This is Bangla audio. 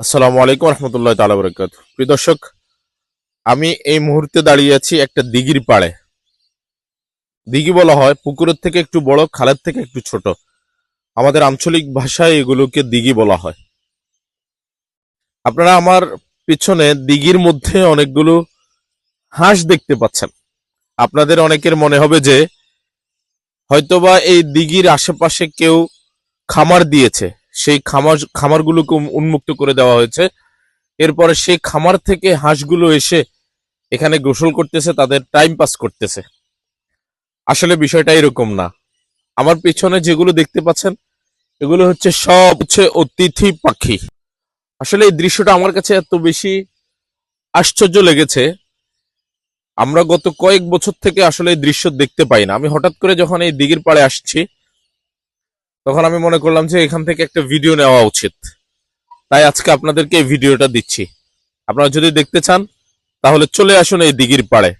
আসসালামু আলাইকুম রহমতুল্লাহ তালা বরকাত প্রিয় দর্শক, আমি এই মুহূর্তে দাঁড়িয়ে আছি একটা দিঘির পাড়ে। দিঘি বলা হয় পুকুরের থেকে একটু বড়, খালের থেকে একটু ছোট। আমাদের আঞ্চলিক ভাষায় এগুলোকে দিঘি বলা হয়। আপনারা আমার পিছনে দিঘির মধ্যে অনেকগুলো হাঁস দেখতে পাচ্ছেন। আপনাদের অনেকের মনে হবে যে, হয়তোবা এই দিঘির আশেপাশে কেউ খামার দিয়েছে। সেই খামার, খামারগুলোকে উন্মুক্ত করে দেওয়া হয়েছে। এরপরে সেই খামার থেকে হাঁসগুলো এসে এখানে গোসল করতেছে, তাদের টাইম পাস করতেছে। আসলে বিষয়টা এরকম না। আমার পেছনে যেগুলো দেখতে পাচ্ছেন, এগুলো হচ্ছে সব হচ্ছে অতিথি পাখি। আসলে এই দৃশ্যটা আমার কাছে এত বেশি আশ্চর্য লেগেছে। আমরা গত কয়েক বছর থেকে আসলে এই দৃশ্য দেখতে পাই না। আমি হঠাৎ করে যখন এই দিঘির পাড়ে আসছি তখন আমি মনে করলাম যে এখান থেকে একটা ভিডিও নেওয়া উচিত। তাই আজকে আপনাদেরকে এই ভিডিওটা দিচ্ছি। আপনারা যদি দেখতে চান, তাহলে চলে আসুন এই দিঘির পাড়ে।